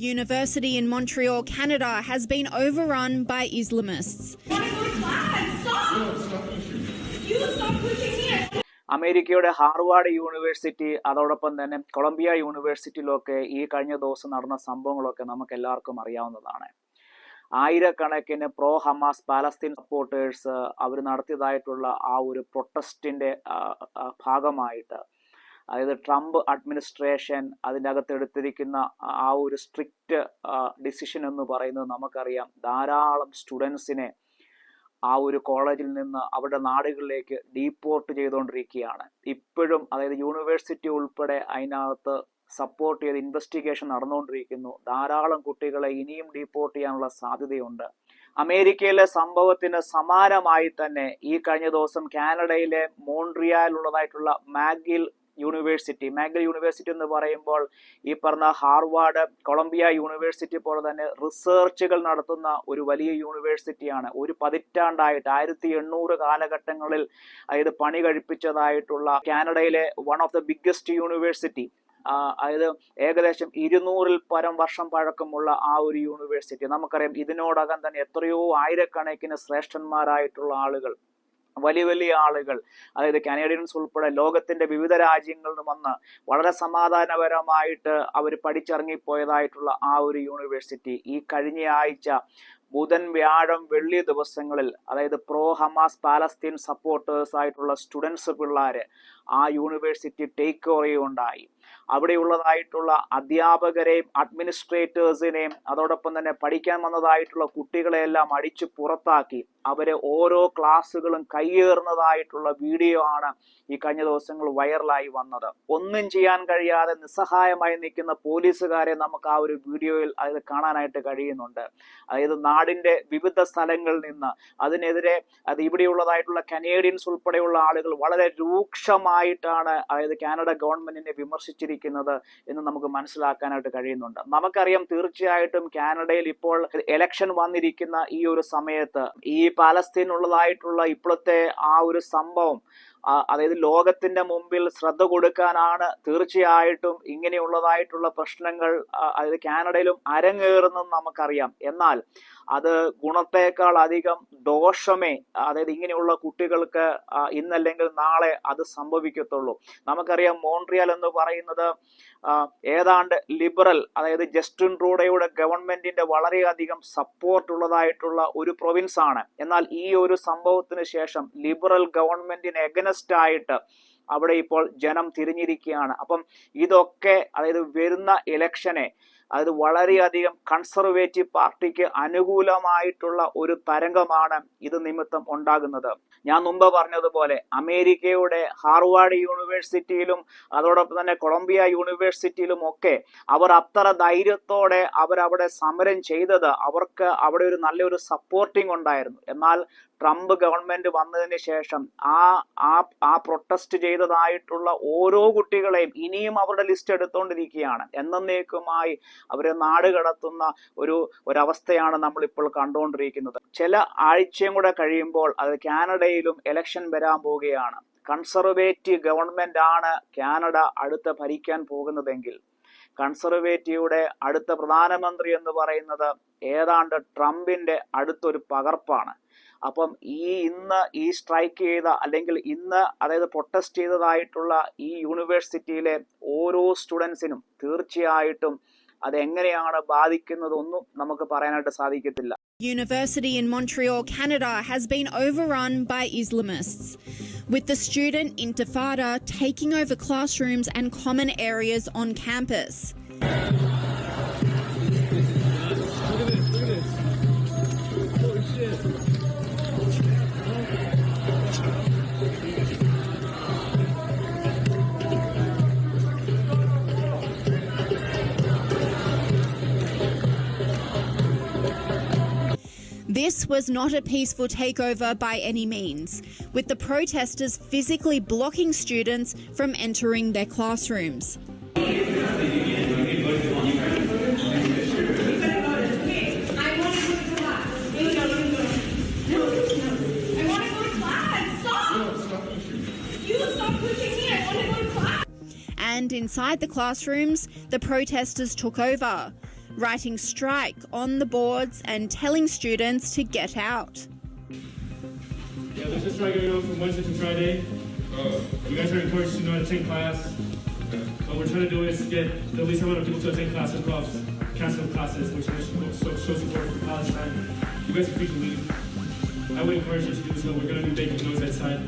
University in Montreal, Canada has been overrun by Islamists. അമേരിക്കയുടെ Harvard university അതോടൊപ്പം തന്നെ Colombia യൂണിവേഴ്സിറ്റിയിലൊക്കെ ഈ കഴിഞ്ഞ ദിവസം നടന്ന സംഭവങ്ങളൊക്കെ നമുക്ക് എല്ലാവർക്കും അറിയാവുന്നതാണ് ആയിരക്കണക്കിന് പ്രോ ഹമാസ് പാലസ്തീൻ സപ്പോർട്ടേഴ്സ് അവർ നടത്തിയതായിട്ടുള്ള ആ ഒരു പ്രൊട്ടസ്റ്റിന്റെ ഭാഗമായിട്ട് അതായത് ട്രംപ് അഡ്മിനിസ്ട്രേഷൻ അതിന്റെ അകത്ത് എടുത്തിരിക്കുന്ന ആ ഒരു സ്ട്രിക്റ്റ് ഡിസിഷൻ എന്ന് പറയുന്നത് നമുക്കറിയാം. ധാരാളം സ്റ്റുഡൻസിനെ ആ ഒരു കോളേജിൽ നിന്ന് അവരുടെ നാടുകളിലേക്ക് ഡീപ്പോർട്ട് ചെയ്തുകൊണ്ടിരിക്കുകയാണ്. ഇപ്പോഴും അതായത് യൂണിവേഴ്സിറ്റി ഉൾപ്പെടെ അതിനകത്ത് സപ്പോർട്ട് ചെയ്ത് ഇൻവെസ്റ്റിഗേഷൻ നടന്നുകൊണ്ടിരിക്കുന്നു. ധാരാളം കുട്ടികളെ ഇനിയും ഡീപ്പോർട്ട് ചെയ്യാനുള്ള സാധ്യതയുണ്ട്. അമേരിക്കയിലെ സംഭവത്തിന് സമാനമായി തന്നെ ഈ കഴിഞ്ഞ ദിവസം കാനഡയിലെ മോൺട്രിയാലുള്ളതായിട്ടുള്ള മാഗിൽ യൂണിവേഴ്സിറ്റി മാഗൽ യൂണിവേഴ്സിറ്റി എന്ന് പറയുമ്പോൾ ഈ പറഞ്ഞ ഹാർവാർഡ് കൊളംബിയ യൂണിവേഴ്സിറ്റി പോലെ തന്നെ റിസർച്ചുകൾ നടത്തുന്ന ഒരു വലിയ യൂണിവേഴ്സിറ്റിയാണ് ഒരു പതിറ്റാണ്ടായിട്ട് ആയിരത്തി എണ്ണൂറ് കാലഘട്ടങ്ങളിൽ അതായത് പണി കഴിപ്പിച്ചതായിട്ടുള്ള കാനഡയിലെ one of the biggest university അതായത് ഏകദേശം ഇരുന്നൂറിൽ പരം വർഷം പഴക്കമുള്ള ആ ഒരു യൂണിവേഴ്സിറ്റി നമുക്കറിയാം ഇതിനോടകം തന്നെ എത്രയോ ആയിരക്കണക്കിന് ശ്രേഷ്ഠന്മാരായിട്ടുള്ള ആളുകൾ. വലിയ വലിയ ആളുകൾ അതായത് കാനേഡിയൻസ് ഉൾപ്പെടെ ലോകത്തിന്റെ വിവിധ രാജ്യങ്ങളിൽ വന്ന് വളരെ സമാധാനപരമായിട്ട് അവർ പഠിച്ചിറങ്ങിപ്പോയതായിട്ടുള്ള ആ ഒരു യൂണിവേഴ്സിറ്റി. ഈ കഴിഞ്ഞ ആഴ്ച ബുധൻ വ്യാഴം വെള്ളി ദിവസങ്ങളിൽ അതായത് പ്രോ ഹമാസ് പാലസ്തീൻ സപ്പോർട്ടേഴ്സ് ആയിട്ടുള്ള സ്റ്റുഡൻസ് പിള്ളേര് ആ യൂണിവേഴ്സിറ്റി ടേക്ക് ഓവർ ഉണ്ടായി അവിടെയുള്ളതായിട്ടുള്ള അധ്യാപകരെയും അഡ്മിനിസ്ട്രേറ്റേഴ്സിനെയും അതോടൊപ്പം തന്നെ പഠിക്കാൻ വന്നതായിട്ടുള്ള കുട്ടികളെയെല്ലാം അടിച്ചു പുറത്താക്കി. അവരെ ഓരോ ക്ലാസ്സുകളും കയ്യേറുന്നതായിട്ടുള്ള വീഡിയോ ആണ് ഈ കഴിഞ്ഞ ദിവസങ്ങൾ വൈറലായി വന്നത്. ഒന്നും ചെയ്യാൻ കഴിയാതെ നിസ്സഹായമായി നിൽക്കുന്ന പോലീസുകാരെ നമുക്ക് ആ ഒരു വീഡിയോയിൽ അത് കാണാനായിട്ട് കഴിയുന്നുണ്ട്. അതായത് നാടിന്റെ വിവിധ സ്ഥലങ്ങളിൽ നിന്ന് അതിനെതിരെ അത് ഇവിടെയുള്ളതായിട്ടുള്ള കനേഡിയൻസ് ഉൾപ്പെടെയുള്ള ആളുകൾ വളരെ രൂക്ഷമായിട്ടാണ് അതായത് കാനഡ ഗവൺമെന്റിനെ വിമർശിച്ചിരിക്കുന്നത് എന്ന് നമുക്ക് മനസ്സിലാക്കാനായിട്ട് കഴിയുന്നുണ്ട്. നമുക്കറിയാം തീർച്ചയായിട്ടും കാനഡയിൽ ഇപ്പോൾ എലക്ഷൻ വന്നിരിക്കുന്ന ഈ ഒരു സമയത്ത് ഈ പാലസ്തീനുള്ളതായിട്ടുള്ള ഇപ്പോഴത്തെ ആ ഒരു സംഭവം. അതായത് ലോകത്തിന്റെ മുമ്പിൽ ശ്രദ്ധ കൊടുക്കാനാണ് തീർച്ചയായിട്ടും ഇങ്ങനെയുള്ളതായിട്ടുള്ള പ്രശ്നങ്ങൾ അതായത് കാനഡയിലും അരങ്ങേറുന്നു നമുക്കറിയാം. എന്നാൽ അത് ഗുണത്തേക്കാൾ അധികം ദോഷമേ അതായത് ഇങ്ങനെയുള്ള കുട്ടികൾക്ക് ഇന്നല്ലെങ്കിൽ നാളെ അത് സംഭവിക്കത്തുള്ളൂ. നമുക്കറിയാം മോൺട്രിയൽ എന്ന് പറയുന്നത് ഏതാണ്ട് ലിബറൽ അതായത് ജസ്റ്റിൻ ട്രൂഡയുടെ ഗവൺമെന്റിന്റെ വളരെയധികം സപ്പോർട്ട് ഉള്ളതായിട്ടുള്ള ഒരു പ്രൊവിൻസ് ആണ് എന്നാൽ ഈ ഒരു സംഭവത്തിന് ശേഷം ലിബറൽ ഗവൺമെന്റിന് എഗനസ്റ്റ് ആയിട്ട് അവിടെ ഇപ്പോൾ ജനം തിരിഞ്ഞിരിക്കുകയാണ്. അപ്പം ഇതൊക്കെ അതായത് വരുന്ന ഇലക്ഷനെ അതായത് വളരെയധികം കൺസർവേറ്റീവ് പാർട്ടിക്ക് അനുകൂലമായിട്ടുള്ള ഒരു തരംഗമാണ് ഇത് നിമിത്തം ഉണ്ടാകുന്നത്. ഞാൻ മുമ്പ് പറഞ്ഞതുപോലെ അമേരിക്കയുടെ ഹാർവാർഡ് യൂണിവേഴ്സിറ്റിയിലും അതോടൊപ്പം തന്നെ കൊളംബിയ യൂണിവേഴ്സിറ്റിയിലും ഒക്കെ അവർ അത്ര ധൈര്യത്തോടെ അവരവിടെ സമരം ചെയ്തത് അവർക്ക് അവിടെ ഒരു നല്ലൊരു സപ്പോർട്ടിംഗ് ഉണ്ടായിരുന്നു. എന്നാൽ ട്രംപ് ഗവൺമെന്റ് വന്നതിന് ശേഷം ആ ആ ആ പ്രൊട്ടസ്റ്റ് ചെയ്തതായിട്ടുള്ള ഓരോ കുട്ടികളെയും ഇനിയും അവരുടെ ലിസ്റ്റ് എടുത്തുകൊണ്ടിരിക്കുകയാണ് എന്നേക്കുമായി അവരെ നാട് കടത്തുന്ന ഒരു ഒരവസ്ഥയാണ് നമ്മളിപ്പോൾ കണ്ടുകൊണ്ടിരിക്കുന്നത് ചില ആഴ്ചയും കൂടെ കഴിയുമ്പോൾ അത് കാനഡയിലും എലക്ഷൻ വരാൻ പോവുകയാണ്. കൺസർവേറ്റീവ് ഗവൺമെന്റ് ആണ് കാനഡ അടുത്ത ഭരിക്കാൻ പോകുന്നതെങ്കിൽ കൺസർവേറ്റീവുടെ അടുത്ത പ്രധാനമന്ത്രി എന്ന് പറയുന്നത് ഏതാണ്ട് ട്രംപിന്റെ അടുത്തൊരു പകർപ്പാണ്. അപ്പം ഈ ഇന്ന് ഈ സ്ട്രൈക്ക് ചെയ്ത അല്ലെങ്കിൽ ഇന്ന് അതായത് പ്രൊട്ടസ്റ്റ് ചെയ്തതായിട്ടുള്ള ഈ യൂണിവേഴ്സിറ്റിയിലെ ഓരോ സ്റ്റുഡൻസിനും തീർച്ചയായിട്ടും അതെങ്ങനെയാണ് ബാധിക്കുന്നതൊന്നും നമുക്ക് പറയാനായിട്ട് സാധിക്കത്തില്ല University in Montreal, Canada has been overrun by Islamists, with the student intifada taking over classrooms and common areas on campus. This was not a peaceful takeover by any means, with the protesters physically blocking students from entering their classrooms. And inside the classrooms, the protesters took over writing strike on the boards and telling students to get out. Yeah, there's a strike going on from Wednesday to Friday. Uh, you guys are encouraged to not attend class. What we're trying to do is get the least amount of people to attend class across cancel classes, which shows so, show support for Palestine. You guys are free to leave. I would encourage you to do so. We're going to be making noise outside.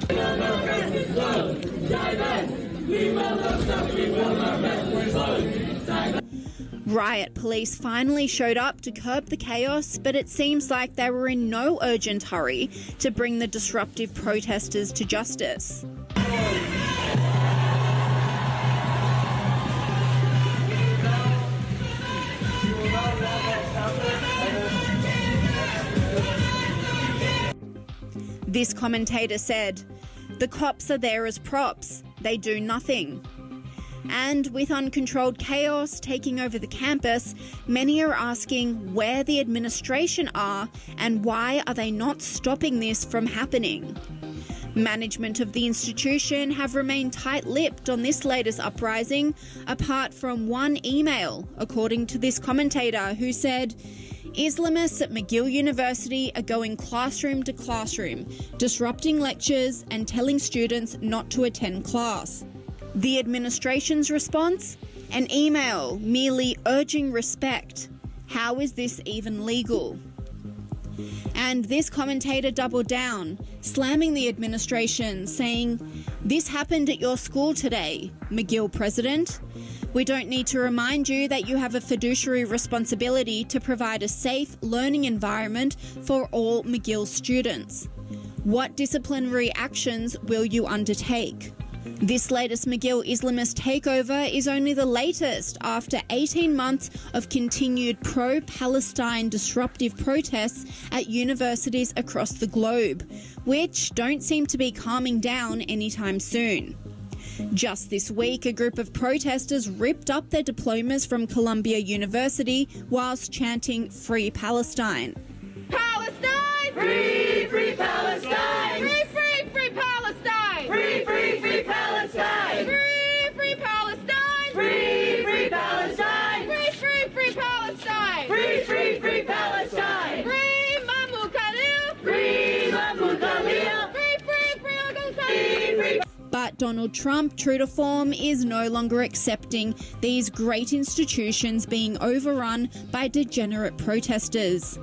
Riot police finally showed up to curb the chaos, but it seems like they were in no urgent hurry to bring the disruptive protesters to justice. This commentator said, The cops are there as props, they do nothing. And with uncontrolled chaos taking over the campus, many are asking where the administration are and why are they not stopping this from happening. Management of the institution have remained tight lipped on this latest uprising, apart from one email, according to this commentator who said, Islamists at McGill University are going classroom to classroom, disrupting lectures and telling students not to attend class. The administration's response? An email merely urging respect. How is this even legal? And this commentator doubled down, slamming the administration, saying, This happened at your school today, McGill president. We don't need to remind you that you have a fiduciary responsibility to provide a safe learning environment for all McGill students. What disciplinary actions will you undertake? This latest McGill Islamist takeover is only the latest after 18 months of continued pro Palestine disruptive protests at universities across the globe, which don't seem to be calming down anytime soon. Just this week, a group of protesters ripped up their diplomas from Columbia University whilst chanting Free Palestine. Palestine! Free, free Palestine! But Donald Trump, true to form, is no longer accepting these great institutions being overrun by degenerate protesters.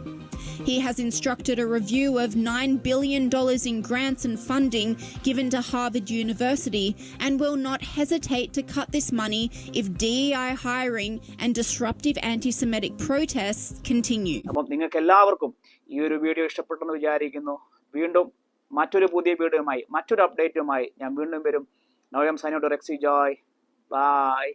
He has instructed a review of $9 billion in grants and funding given to Harvard University and will not hesitate to cut this money if DEI hiring and disruptive anti Semitic protests continue. അപ്പം നിങ്ങൾക്ക് എല്ലാവർക്കും ഈ ഒരു video ഇഷ്ടപ്പെട്ടെന്ന് വിചാരിക്കുന്നു വീണ്ടും മറ്റൊരു പുതിയ വീഡിയോയുമായി മറ്റൊരു അപ്ഡേറ്റുമായി ഞാൻ വീണ്ടും വരും. നോയം സൈനോട്ട് റെക്സി ജോയ്. ബൈ